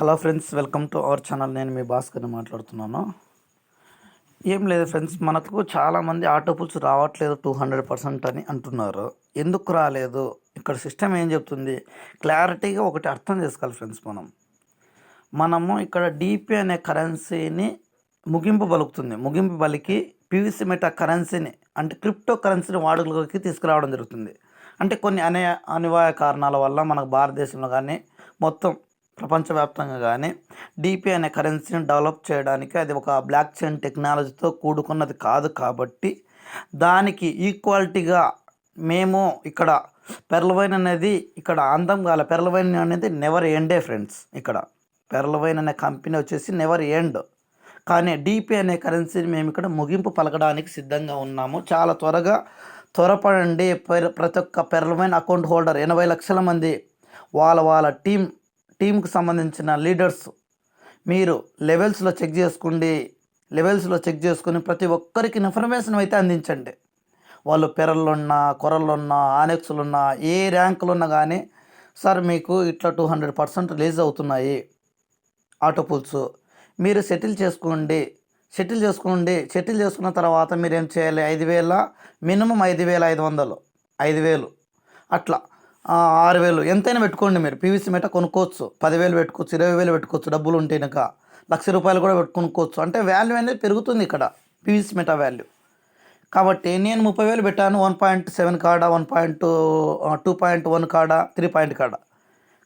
Hello friends welcome to our channel. నేను మీ భాస్కర్ని మాట్లాడుతున్నాను. ఏం లేదు ఫ్రెండ్స్ మనకు చాలామంది ఆటో పుల్స్ రావట్లేదు టూ హండ్రెడ్ పర్సెంట్ అని అంటున్నారు. ఎందుకు రాలేదు? ఇక్కడ సిస్టమ్ ఏం చెప్తుంది? క్లారిటీగా ఒకటి అర్థం చేసుకోవాలి ఫ్రెండ్స్ మనం. మనము ఇక్కడ డిపి అనే కరెన్సీని ముగింపు పలుకుతుంది. ముగింపు పలికి పీవీసీ మెటా కరెన్సీని అంటే క్రిప్టో కరెన్సీని వాడుకలోకి తీసుకురావడం జరుగుతుంది. అంటే కొన్ని అనే అనివార్య కారణాల వల్ల మనకు భారతదేశంలో కానీ మొత్తం ప్రపంచవ్యాప్తంగా కానీ డిపి అనే కరెన్సీని డెవలప్ చేయడానికి అది ఒక బ్లాక్ చైన్ టెక్నాలజీతో కూడుకున్నది కాదు కాబట్టి దానికి ఈక్వాలిటీగా మేము ఇక్కడ పెర్లవైన్ అనేది ఇక్కడ అందం కాల. పెర్లవైన్ అనేది నెవర్ ఎండే ఫ్రెండ్స్ ఇక్కడ పెర్లవైన్ అనే కంపెనీ వచ్చేసి నెవర్ ఎండ్ కానీ డిపి అనే కరెన్సీని మేము ఇక్కడ ముగింపు పలకడానికి సిద్ధంగా ఉన్నాము. చాలా త్వరగా త్వరపడండి. ప్రతి ఒక్క పెర్లవైన్ అకౌంట్ హోల్డర్ ఎనభై లక్షల మంది వాళ్ళ వాళ్ళ టీం టీంకి సంబంధించిన లీడర్స్ మీరు లెవెల్స్లో చెక్ చేసుకోండి. లెవెల్స్లో చెక్ చేసుకుని ప్రతి ఒక్కరికి ఇన్ఫర్మేషన్ అయితే అందించండి. వాళ్ళు పెరల్లున్నా కొరలున్నా ఆనెక్స్లున్నా ఏ ర్యాంకులున్నా కానీ సార్ మీకు ఇట్లా టూ హండ్రెడ్ పర్సెంట్ రిలీజ్ అవుతున్నాయి ఆటో పుల్స్. మీరు సెటిల్ చేసుకోండి. సెటిల్ చేసుకోండి. సెటిల్ చేసుకున్న తర్వాత మీరు ఏం చేయాలి? ఐదు వేల? మినిమం ఐదు వేల ఐదు వందలు. ఐదు వేలు. అట్లా. ఆరు వేలు. ఎంతైనా పెట్టుకోండి మీరు. పీవీసీ మెట కొనుక్కోవచ్చు. పదివేలు పెట్టుకోవచ్చు ఇరవై వేలు పెట్టుకోవచ్చు డబ్బులు ఉంటే కనుక లక్ష రూపాయలు కూడా పెట్టుకొనుక్కోవచ్చు అంటే వాల్యూ అనేది పెరుగుతుంది ఇక్కడ. PVC meta value. కాబట్టి నేను ముప్పై వేలు పెట్టాను. వన్ పాయింట్ సెవెన్ కాడ one point two point one కాడ త్రీ పాయింట్ కాడ.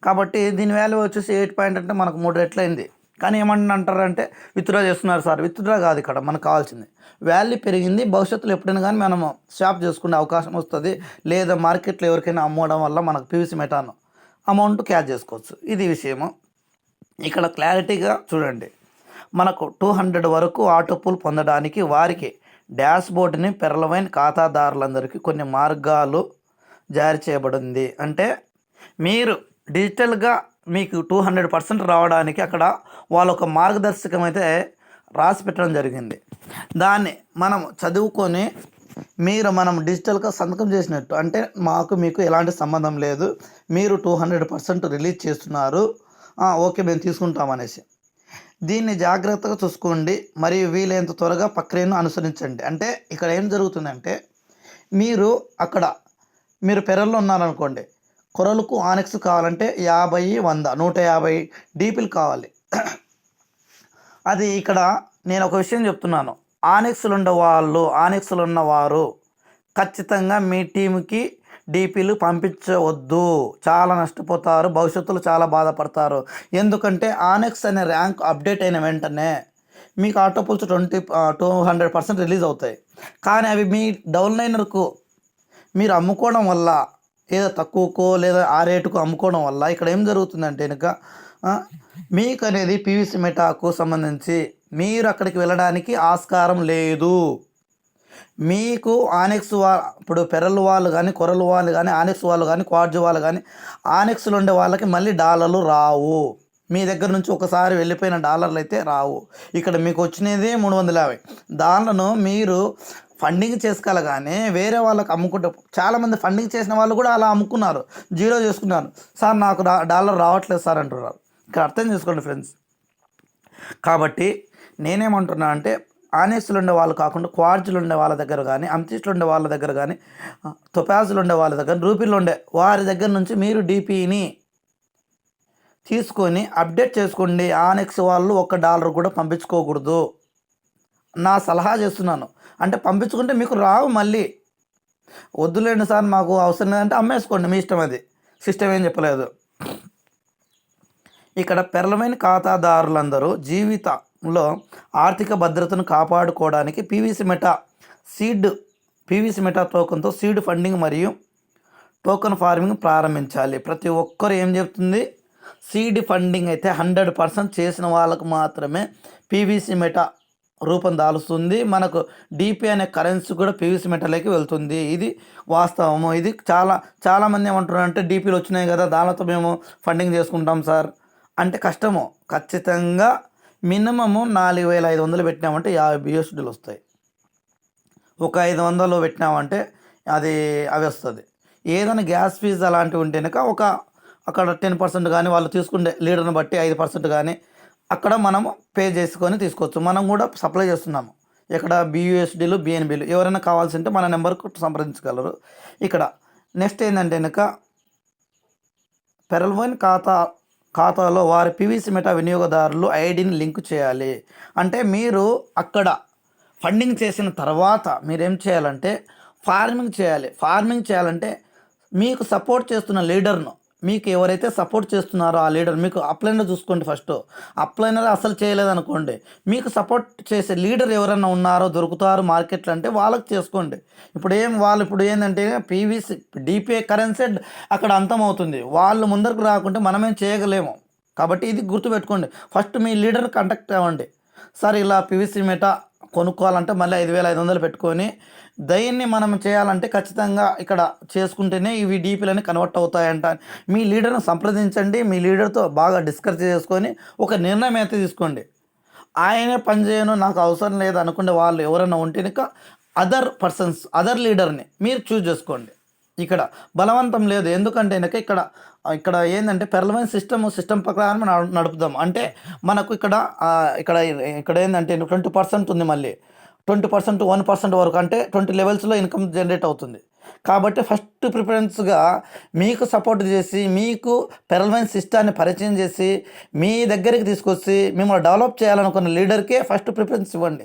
కాబట్టి దీని వాల్యూ వచ్చేసి ఎయిట్ పాయింట్ అంటే మనకు మూడు రెట్లయింది. కానీ ఏమన్నా అంటారంటే విత్డ్రా చేస్తున్నారు సార్. విత్డ్రా కాదు ఇక్కడ మనకు కావాల్సింది. వాల్యూ పెరిగింది. భవిష్యత్తులో ఎప్పుడైనా కానీ మనము షాప్ చేసుకునే అవకాశం వస్తుంది. లేదా మార్కెట్లో ఎవరికైనా అమ్మడం వల్ల మనకు పీవీసీ మెటాను అమౌంట్ క్యాచ్ చేసుకోవచ్చు. ఇది విషయము. ఇక్కడ క్లారిటీగా చూడండి. మనకు టూ హండ్రెడ్ వరకు ఆటో పూల్ పొందడానికి వారికి డాష్ బోర్డుని పెరలవైన ఖాతాదారులందరికీ కొన్ని మార్గాలు జారీ చేయబడింది. అంటే మీరు డిజిటల్గా మీకు టూ హండ్రెడ్ పర్సెంట్ రావడానికి అక్కడ వాళ్ళ ఒక మార్గదర్శకం అయితే రాసి పెట్టడం జరిగింది. దాన్ని మనం చదువుకొని మీరు మనం డిజిటల్గా సంతకం చేసినట్టు అంటే మాకు మీకు ఎలాంటి సంబంధం లేదు మీరు టూ హండ్రెడ్ పర్సెంట్ రిలీజ్ చేస్తున్నారు ఓకే మేము తీసుకుంటాం అనేసి. దీన్ని జాగ్రత్తగా చూసుకోండి మరియు వీలైనంత త్వరగా ప్రక్రియను అనుసరించండి. అంటే ఇక్కడ ఏం జరుగుతుందంటే మీరు అక్కడ మీరు పెరల్లో ఉన్నారనుకోండి కొరలకు ఆనెక్స్ కావాలంటే యాభై వంద నూట యాభై డీపీలు కావాలి. అది ఇక్కడ నేను ఒక విషయం చెప్తున్నాను. ఆనెక్స్లు ఉండే వాళ్ళు ఆనెక్స్లు ఉన్నవారు ఖచ్చితంగా మీ టీంకి డీపీలు పంపించవద్దు. చాలా నష్టపోతారు భవిష్యత్తులో చాలా బాధపడతారు. ఎందుకంటే ఆనెక్స్ అనే ర్యాంక్ అప్డేట్ అయిన వెంటనే మీకు auto pools twenty two hundred percent release అవుతాయి. కానీ అవి మీ డౌన్లైనర్కు మీరు అమ్ముకోవడం వల్ల ఏదో తక్కువకో లేదా ఆ రేటుకు అమ్ముకోవడం వల్ల ఇక్కడ ఏం జరుగుతుందంటే కనుక మీకు అనేది పీవీసీ మెటాకు సంబంధించి మీరు అక్కడికి వెళ్ళడానికి ఆస్కారం లేదు. మీకు ఆనెక్స్ వా ఇప్పుడు పెరలు వాళ్ళు కానీ కొరలు వాళ్ళు కానీ ఆనెక్స్ వాళ్ళు కానీ క్వార్జ్ వాళ్ళు కానీ ఆనెక్స్లు ఉండే వాళ్ళకి మళ్ళీ డాలర్లు రావు. మీ దగ్గర నుంచి ఒకసారి వెళ్ళిపోయిన డాలర్లు అయితే రావు. ఇక్కడ మీకు వచ్చినది మూడు వందల యాభై. దానిలను మీరు ఫండింగ్ చేసుకోవాలి కానీ వేరే వాళ్ళకి అమ్ముకుంటే చాలామంది ఫండింగ్ చేసిన వాళ్ళు కూడా అలా అమ్ముకున్నారు. జీరో చేసుకున్నారు. సార్ నాకు డాలర్ రావట్లేదు సార్ అంటున్నారు. ఇక్కడ అర్థం చేసుకోండి ఫ్రెండ్స్. కాబట్టి నేనేమంటున్నా అంటే ఆనెస్లు ఉండే వాళ్ళు కాకుండా క్వార్జులు ఉండే వాళ్ళ దగ్గర కానీ అమ్తిస్టులు ఉండే వాళ్ళ దగ్గర కానీ తొపాజులు ఉండే వాళ్ళ దగ్గర రూపీలు ఉండే వారి దగ్గర నుంచి మీరు డీపీని తీసుకొని అప్డేట్ చేసుకోండి. ఆనెక్స్ వాళ్ళు ఒక్క డాలర్ కూడా పంపించుకోకూడదు. నా సలహా చేస్తున్నాను. అంటే పంపించుకుంటే మీకు రావు మళ్ళీ. వద్దులేండి సార్ మాకు అవసరం లేదంటే అమ్మేసుకోండి మీ ఇష్టం అది. సిస్టమ్ ఏం చెప్పలేదు. ఇక్కడ పెరలమైన ఖాతాదారులందరూ జీవితంలో ఆర్థిక భద్రతను కాపాడుకోవడానికి PVC meta seed PVC meta టోకన్తో seed funding మరియు టోకన్ ఫార్మింగ్ ప్రారంభించాలి. ప్రతి ఒక్కరు ఏం చెప్తుంది? సీడ్ ఫండింగ్ అయితే హండ్రెడ్ పర్సెంట్ చేసిన వాళ్ళకు మాత్రమే పీవీసీ మెటా రూపం దాలుస్తుంది. మనకు డిపి అనే కరెన్సీ కూడా పీవీసీ మెటల్లోకి వెళ్తుంది. ఇది వాస్తవము. ఇది చాలా చాలామంది ఏమంటున్నారు అంటే డీపీలు వచ్చినాయి కదా దానితో మేము ఫండింగ్ చేసుకుంటాం సార్. అంటే కష్టము. ఖచ్చితంగా మినిమము నాలుగు వేల ఐదు వందలు పెట్టినామంటే యాభై బిఎస్డీలు వస్తాయి. ఒక ఐదు వందలు పెట్టినామంటే అది అవి వస్తుంది. ఏదైనా గ్యాస్ ఫీజు అలాంటివి ఉంటే కనుక ఒక అక్కడ టెన్ పర్సెంట్ కానీ వాళ్ళు తీసుకుంటే లీడర్ని బట్టి ఐదు పర్సెంట్ కానీ అక్కడ మనము పే చేసుకొని తీసుకోవచ్చు. మనం కూడా సప్లై చేస్తున్నాము. ఇక్కడ బియూఎస్డీలు బిఎన్బీలు ఎవరైనా కావాల్సి ఉంటే మన నెంబర్కు సంప్రదించగలరు. ఇక్కడ నెక్స్ట్ ఏంటంటే కనుక పెరల్వైన్ ఖాతా ఖాతాలో వారి పివిసి మెటా వినియోగదారులు ఐడిని లింక్ చేయాలి. అంటే మీరు అక్కడ ఫండింగ్ చేసిన తర్వాత మీరేం చేయాలంటే ఫార్మింగ్ చేయాలి. ఫార్మింగ్ చేయాలంటే మీకు సపోర్ట్ చేస్తున్న లీడర్ను మీకు ఎవరైతే సపోర్ట్ చేస్తున్నారో ఆ లీడర్ మీకు అప్లైనర్ చూసుకోండి ఫస్ట్ అప్లైనర్ అసలు చేయలేదనుకోండి మీకు సపోర్ట్ చేసే లీడర్ ఎవరైనా ఉన్నారో దొరుకుతారు మార్కెట్లో అంటే వాళ్ళకి చేసుకోండి. ఇప్పుడు ఏం వాళ్ళు ఇప్పుడు ఏంటంటే పీవీసీ డిపిఐ కరెన్సీ అక్కడ అంతమవుతుంది వాళ్ళు ముందరకు రాకుంటే మనమేం చేయగలేము. కాబట్టి ఇది గుర్తుపెట్టుకోండి. ఫస్ట్ మీ లీడర్ కాంటాక్ట్ అవ్వండి. సార్ ఇలా పీవీసీ మెటా కొనుక్కోవాలంటే మళ్ళీ ఐదు వేల ఐదు వందలు పెట్టుకొని దయన్ని మనం చేయాలంటే ఖచ్చితంగా ఇక్కడ చేసుకుంటేనే ఇవి డీపీలని కన్వర్ట్ అవుతాయంట. మీ లీడర్ను సంప్రదించండి మీ లీడర్తో బాగా డిస్కస్ చేసుకొని ఒక నిర్ణయం అయితే తీసుకోండి. ఆయనే పని చేయను నాకు అవసరం లేదు అనుకునే వాళ్ళు ఎవరైనా ఉంటే అదర్ పర్సన్స్ అదర్ లీడర్ని మీరు చూజ్ చేసుకోండి. ఇక్కడ బలవంతం లేదు. ఎందుకంటే కనుక ఇక్కడ ఇక్కడ ఏంటంటే పెరలమైన సిస్టమ్ సిస్టమ్ ప్రకారం నడుపుదాం. అంటే మనకు ఇక్కడ ఇక్కడ ఇక్కడ ఏంటంటే ట్వంటీ పర్సెంట్ ఉంది మళ్ళీ. ట్వంటీ పర్సెంట్ వన్ పర్సెంట్ వరకు అంటే ట్వంటీ లెవెల్స్లో ఇన్కమ్ జనరేట్ అవుతుంది. కాబట్టి ఫస్ట్ ప్రిఫరెన్స్గా మీకు సపోర్ట్ చేసి మీకు పెరల్వైన్ సిస్టాన్ని పరిచయం చేసి మీ దగ్గరికి తీసుకొచ్చి మిమ్మల్ని డెవలప్ చేయాలనుకున్న లీడర్కే ఫస్ట్ ప్రిఫరెన్స్ ఇవ్వండి.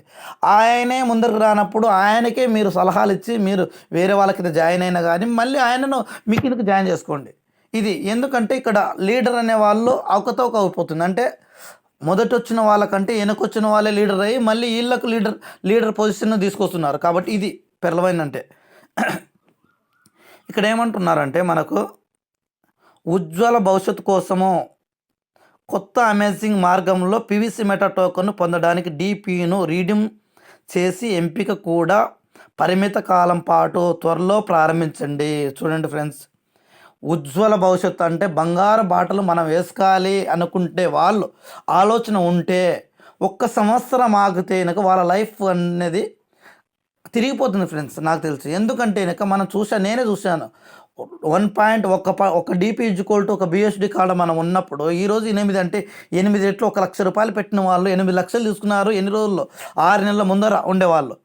ఆయనే ముందరకు రానప్పుడు ఆయనకే మీరు సలహాలు ఇచ్చి మీరు వేరే వాళ్ళకి జాయిన్ అయినా కానీ మళ్ళీ ఆయనను మీ కిందకు జాయిన్ చేసుకోండి. ఇది ఎందుకంటే ఇక్కడ లీడర్ అనే వాళ్ళు అవకతవక అయిపోతుంది. అంటే మొదట వచ్చిన వాళ్ళకంటే వెనకొచ్చిన వాళ్ళే లీడర్ అయ్యి మళ్ళీ వీళ్ళకు లీడర్ లీడర్ పొజిషన్ తీసుకొస్తున్నారు. కాబట్టి ఇది పెరలవైన అంటే ఇక్కడ ఏమంటున్నారంటే మనకు ఉజ్వల భవిష్యత్తు కోసము కొత్త అమేజింగ్ మార్గంలో పివిసి మెటా టోకన్ను పొందడానికి డిపిను రీడిమ్ చేసి ఎంపిక కూడా పరిమిత కాలం పాటు త్వరలో ప్రారంభించండి. చూడండి ఫ్రెండ్స్ ఉజ్వల భవిష్యత్తు అంటే బంగారు బాటలు మనం వేసుకోవాలి అనుకుంటే వాళ్ళు ఆలోచన ఉంటే ఒక్క సంవత్సరం ఆగితే కనుక వాళ్ళ లైఫ్ అనేది తిరిగిపోతుంది ఫ్రెండ్స్ నాకు తెలిసి. ఎందుకంటే కనుక మనం చూసా నేనే చూశాను. వన్ పాయింట్ ఒక ప ఒక డిపి టు ఒక బిఎస్డి కాడ మనం ఉన్నప్పుడు ఈరోజు ఎనిమిది అంటే ఎనిమిది రెట్లు ఒక లక్ష రూపాయలు పెట్టిన వాళ్ళు ఎనిమిది లక్షలు తీసుకున్నారు ఎన్ని రోజుల్లో ఆరు నెలల ముందర ఉండేవాళ్ళు.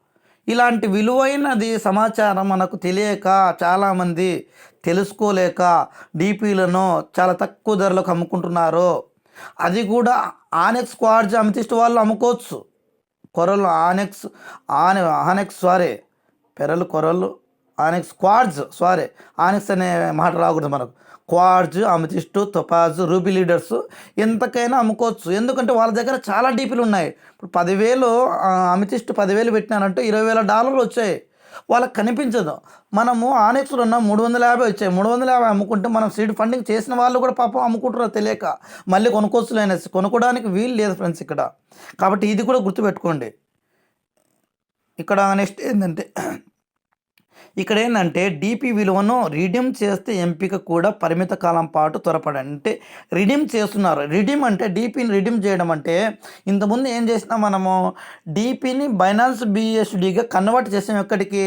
ఇలాంటి విలువైనది సమాచారం మనకు తెలియక చాలామంది తెలుసుకోలేక డీపీలను చాలా తక్కువ ధరలకు అమ్ముకుంటున్నారు. అది కూడా ఆనెక్స్ క్వార్జ్ అమితిస్ట్ వాళ్ళు అమ్ముకోవచ్చు. కొరలు ఆనెక్స్ ఆనె ఆనెక్స్ సారీ పెరలు కొరలు ఆనెక్స్ క్వార్జ్ సారీ ఆనెక్స్ అనే మాట రాకూడదు మనకు. Quartz amethyst topaz ruby leaders ఎంతకైనా అమ్ముకోవచ్చు. ఎందుకంటే వాళ్ళ దగ్గర చాలా డీపీలు ఉన్నాయి. ఇప్పుడు పదివేలు అమితిస్టు పదివేలు పెట్టినానంటే ఇరవై వేల డాలర్లు వచ్చాయి. వాళ్ళకి కనిపించదు. మనము ఆనెక్స్లో ఉన్న మూడు వందల యాభై వచ్చాయి. మూడు వందల యాభై అమ్ముకుంటే మనం సీడ్ ఫండింగ్ చేసిన వాళ్ళు కూడా పాపం అమ్ముకుంటారో తెలియక మళ్ళీ కొనుక్కోవచ్చు అనేసి కొనుక్కోవడానికి వీలు లేదు ఫ్రెండ్స్ ఇక్కడ. కాబట్టి ఇది కూడా గుర్తుపెట్టుకోండి. ఇక్కడ నెక్స్ట్ ఏంటంటే ఇక్కడ ఏంటంటే డిపి విలువను రిడీమ్ చేస్తే ఎంపిక కూడా పరిమిత కాలం పాటు త్వరపడండి అంటే రిడీమ్ చేస్తున్నారు. రిడీమ్ అంటే డిపిని రిడీమ్ చేయడం అంటే ఇంతకుముందు ఏం చేసినా మనము? డిపిని బైనాన్స్ బిఎస్డిగా కన్వర్ట్ చేసాం ఎక్కడికి?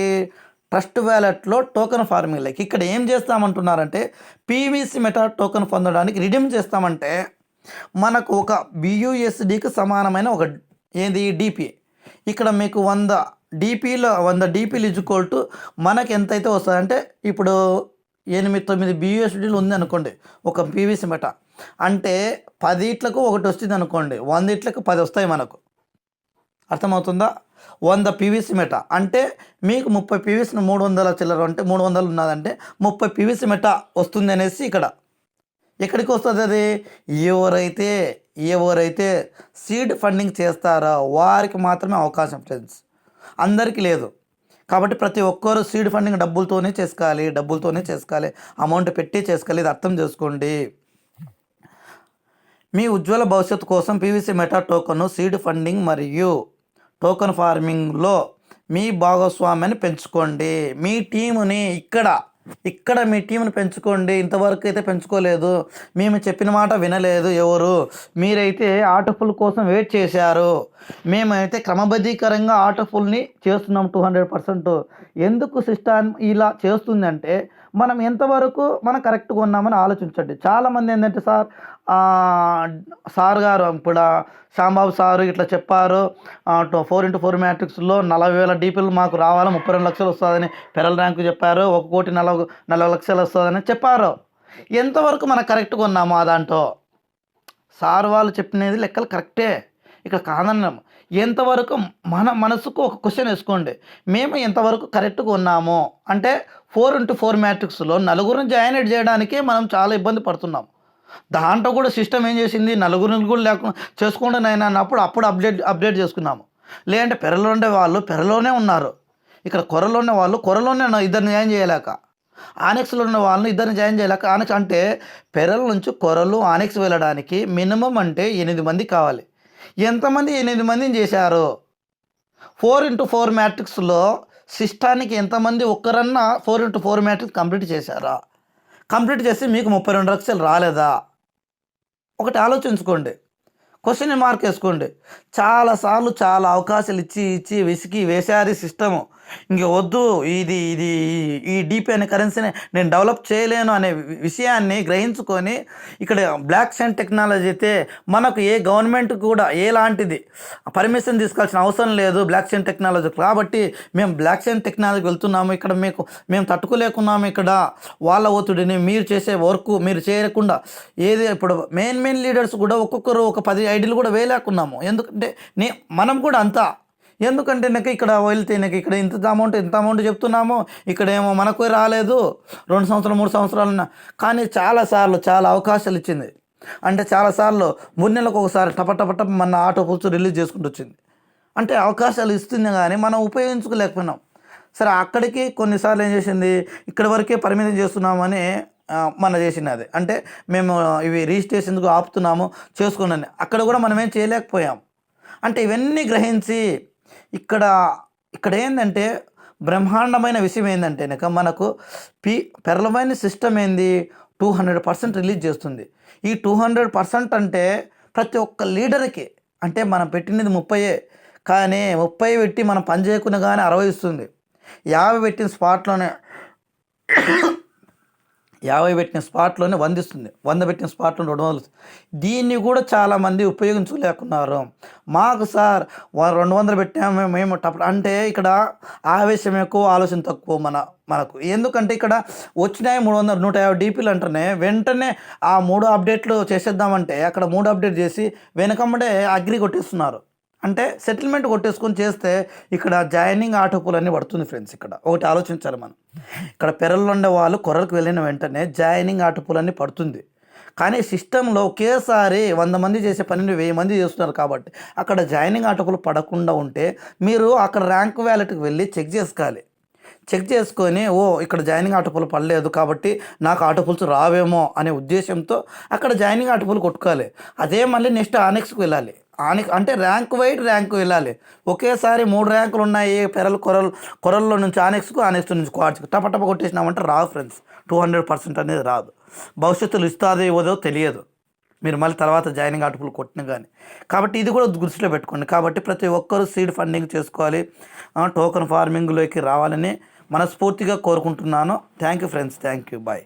ట్రస్ట్ వ్యాలెట్లో టోకెన్ ఫార్మింగ్లకి ఇక్కడ ఏం చేస్తామంటున్నారంటే పీవీసీ మెటా టోకెన్ పొందడానికి రిడీమ్ చేస్తామంటే మనకు ఒక బియుఎస్డికి సమానమైన ఒక ఏంది? డిపి ఇక్కడ మీకు వంద డీపీలో వంద డీపీలు ఇచ్చుకోల్టు మనకి ఎంతైతే వస్తుందంటే ఇప్పుడు ఎనిమిది తొమ్మిది బియూఎస్డీలు ఉంది అనుకోండి ఒక పీవీసీ మెట. అంటే పదిట్లకు ఒకటి వస్తుంది అనుకోండి వంద ఇట్లకు పది వస్తాయి మనకు. అర్థమవుతుందా? వంద పీవీసీ మెట. అంటే మీకు ముప్పై పీవీసీ మూడు వందల చిల్లర అంటే మూడు వందలు ఉన్నదంటే ముప్పై పీవీసీ మెట వస్తుంది అనేసి ఇక్కడ. ఎక్కడికి వస్తుంది అది? ఎవరైతే ఎవరైతే సీడ్ ఫండింగ్ చేస్తారో వారికి మాత్రమే అవకాశం ఫ్రెండ్స్. అందరికీ లేదు. కాబట్టి ప్రతి ఒక్కరు సీడ్ ఫండింగ్ డబ్బులతోనే చేసుకోవాలి డబ్బులతోనే చేసుకోవాలి అమౌంట్ పెట్టి చేసుకోవాలి ఇది అర్థం చేసుకోండి. మీ ఉజ్వల భవిష్యత్తు కోసం PVC meta token seed funding మరియు టోకన్ ఫార్మింగ్లో మీ భాగస్వామ్యాన్ని పెంచుకోండి. మీ టీముని ఇక్కడ ఇక్కడ మీ టీంని పెంచుకోండి ఇంతవరకు అయితే పెంచుకోలేదు మేము చెప్పిన మాట వినలేదు ఎవరు? మీరైతే ఆటోఫుల్ కోసం వెయిట్ చేశారు. మేమైతే క్రమబద్ధీకరంగా ఆటోఫుల్ని చేస్తున్నాం టూ హండ్రెడ్ పర్సెంట్ ఎందుకు సిస్టమ్ ఇలా చేస్తుందంటే మనం ఎంతవరకు మనం కరెక్ట్గా ఉన్నామని ఆలోచించండి. చాలామంది ఏంటంటే సార్ సార్ గారు ఇప్పుడు శాంబాబు సారు ఇట్లా చెప్పారు ఫోర్ ఇంటూ ఫోర్ మ్యాట్రిక్స్లో నలభై వేల డీపీలు మాకు రావాలి ముప్పై రెండు లక్షలు వస్తుందని పెరల్ ర్యాంకు చెప్పారు ఒక కోటి నలభై నలభై లక్షలు వస్తుందని చెప్పారు. ఎంతవరకు మనం కరెక్ట్గా ఉన్నామో దాంట్లో? సార్ వాళ్ళు చెప్పినది లెక్కలు కరెక్టే ఇక్కడ కాదన్నాము ఎంతవరకు మన మనసుకు ఒక క్వశ్చన్ వేసుకోండి. మేము ఎంతవరకు కరెక్ట్గా ఉన్నాము. అంటే ఫోర్ ఇంటూ ఫోర్ మ్యాట్రిక్స్లో నలుగురిని జాయిన్ చేయడానికే మనం చాలా ఇబ్బంది పడుతున్నాం. దాంట్లో కూడా సిస్టమ్ ఏం చేసింది? నలుగురిని కూడా లేకుండా చేసుకోండి నేను అన్నప్పుడు అప్పుడు అప్డేట్ అప్డేట్ చేసుకున్నాము. లేదంటే పెరలో ఉండే వాళ్ళు పెరలోనే ఉన్నారు. ఇక్కడ కొరలో ఉన్న వాళ్ళు కొరలోనే ఇద్దరిని జాయిన్ చేయలేక. ఆనెక్స్లో ఉన్న వాళ్ళని ఇద్దరిని జాయిన్ చేయలేక. ఆనెక్స్ అంటే పెరల నుంచి కొరలు ఆనెక్స్ వెళ్ళడానికి మినిమం అంటే ఎనిమిది మంది కావాలి. ఎంతమంది ఎనిమిది మందిని చేశారు? ఫోర్ ఇంటూ ఫోర్ మ్యాట్రిక్స్లో సిస్టానికి ఎంతమంది ఒక్కరన్నా four into four matrix complete చేశారా? కంప్లీట్ చేసి మీకు ముప్పై రెండు లక్షలు రాలేదా? ఒకటి ఆలోచించుకోండి. క్వశ్చన్ మార్క్ వేసుకోండి. చాలాసార్లు చాలా అవకాశాలు ఇచ్చి ఇచ్చి విసికి వేసారి సిస్టము. ఇంక వద్దు ఇది ఇది ఈ డిపి అనే కరెన్సీని నేను డెవలప్ చేయలేను అనే విషయాన్ని గ్రహించుకొని ఇక్కడ బ్లాక్ చైన్ టెక్నాలజీ అయితే మనకు ఏ గవర్నమెంట్ కూడా ఎలాంటిది పర్మిషన్ తీసుకోవాల్సిన అవసరం లేదు బ్లాక్ చైన్ టెక్నాలజీ కాబట్టి మేము బ్లాక్ చైన్ టెక్నాలజీ వెళ్తున్నాము. ఇక్కడ మీకు మేము తట్టుకోలేకున్నాము ఇక్కడ. వాళ్ళ ఒత్తిడిని మీరు చేసే వర్క్ మీరు చేయకుండా ఏది ఇప్పుడు మెయిన్ మెయిన్ లీడర్స్ కూడా ఒక్కొక్కరు ఒక పది ఐడీలు కూడా వేయలేకున్నాము. ఎందుకంటే నే మనం కూడా అంతా ఎందుకంటే నాకు ఇక్కడ వెళ్తే నాకు ఇక్కడ ఇంత అమౌంట్ ఇంత అమౌంట్ చెప్తున్నాము ఇక్కడేమో మనకు రాలేదు. రెండు సంవత్సరాలు మూడు సంవత్సరాలు కానీ చాలాసార్లు చాలా అవకాశాలు ఇచ్చింది. అంటే చాలాసార్లు మూడు నెలలకు ఒకసారి టప టప టప మన ఆటో పుల్స్ రిలీజ్ చేసుకుంటూ వచ్చింది. అంటే అవకాశాలు ఇస్తుంది కానీ మనం ఉపయోగించుకోలేకపోయినాం. సరే అక్కడికి కొన్నిసార్లు ఏం చేసింది? ఇక్కడి వరకే పరిమితం చేస్తున్నామని మన చేసింది అది. అంటే మేము ఇవి రిజిస్ట్రేషన్కు ఆపుతున్నాము చేసుకున్నాను అక్కడ కూడా మనం ఏం చేయలేకపోయాం. అంటే ఇవన్నీ గ్రహించి ఇక్కడ ఇక్కడ ఏంటంటే బ్రహ్మాండమైన విషయం ఏంటంటే కనుక మనకు పి పెరలమైన సిస్టమ్ ఏంది? టూ హండ్రెడ్ పర్సెంట్ రిలీజ్ చేస్తుంది. ఈ టూ హండ్రెడ్ పర్సెంట్ అంటే ప్రతి ఒక్క లీడర్కి అంటే మనం పెట్టినది ముప్పయే కానీ ముప్పై పెట్టి మనం పని చేయకుండా కానీ అరవై ఇస్తుంది. యాభై పెట్టిన స్పాట్లోనే యాభై పెట్టిన స్పాట్లోనే వందిస్తుంది. వంద పెట్టిన స్పాట్లో రెండు వందలు దీన్ని కూడా చాలామంది ఉపయోగించలేకున్నారు మాకు సార్ రెండు వందలు పెట్టాము మేము టప్ అంటే ఇక్కడ ఆవేశం ఎక్కువ ఆలోచన తక్కువ మన మనకు. ఎందుకంటే ఇక్కడ వచ్చినాయి మూడు వందలు నూట యాభై డీపీలు అంటేనే వెంటనే ఆ మూడు అప్డేట్లు చేసేద్దామంటే అక్కడ మూడు అప్డేట్ చేసి వెనకమ్మడే అగ్రి కొట్టేస్తున్నారు. అంటే సెటిల్మెంట్ కొట్టేసుకొని చేస్తే ఇక్కడ జాయినింగ్ ఆటోపులు అన్నీ పడుతుంది ఫ్రెండ్స్ ఇక్కడ. ఒకటి ఆలోచించాలి మనం. ఇక్కడ పెరల్లో ఉండే వాళ్ళు కొరలకు వెళ్ళిన వెంటనే జాయినింగ్ ఆటోపులు అన్నీ పడుతుంది. కానీ సిస్టంలో ఒకేసారి వంద మంది చేసే పనిని వెయ్యి మంది చేస్తున్నారు కాబట్టి అక్కడ జాయినింగ్ ఆటోకులు పడకుండా ఉంటే మీరు అక్కడ ర్యాంక్ వ్యాలెట్కి వెళ్ళి చెక్ చేసుకోవాలి. చెక్ చేసుకొని ఓ ఇక్కడ జాయినింగ్ ఆటోపులు పడలేదు కాబట్టి నాకు ఆటోపుల్స్ రావేమో అనే ఉద్దేశంతో అక్కడ జాయినింగ్ ఆటోపులు కొట్టుకోవాలి. అదే మళ్ళీ నెక్స్ట్ ఆనెక్స్కి వెళ్ళాలి. ఆనెక్ అంటే ర్యాంక్ వైడ్ ర్యాంక్ వెళ్ళాలి. ఒకేసారి మూడు ర్యాంకులు ఉన్నాయి పెరలు కొరలు కొరల్లో నుంచి ఆనెక్స్కు ఆనెక్స్ నుంచి క్వార్ట్స్కి టప టప కొట్టేసినామంటే రాదు ఫ్రెండ్స్ టూ హండ్రెడ్ పర్సెంట్ అనేది రాదు. భవిష్యత్తులో ఇస్తాదో ఇవ్వదో తెలియదు. మీరు మళ్ళీ తర్వాత జాయినింగ్ ఆర్టికల్ కొట్టిన కానీ కాబట్టి ఇది కూడా దృష్టిలో పెట్టుకోండి. కాబట్టి ప్రతి ఒక్కరూ సీడ్ ఫండింగ్ చేసుకోవాలి. టోకన్ ఫార్మింగ్లోకి రావాలని మనస్ఫూర్తిగా కోరుకుంటున్నాను. Thank you friends thank you bye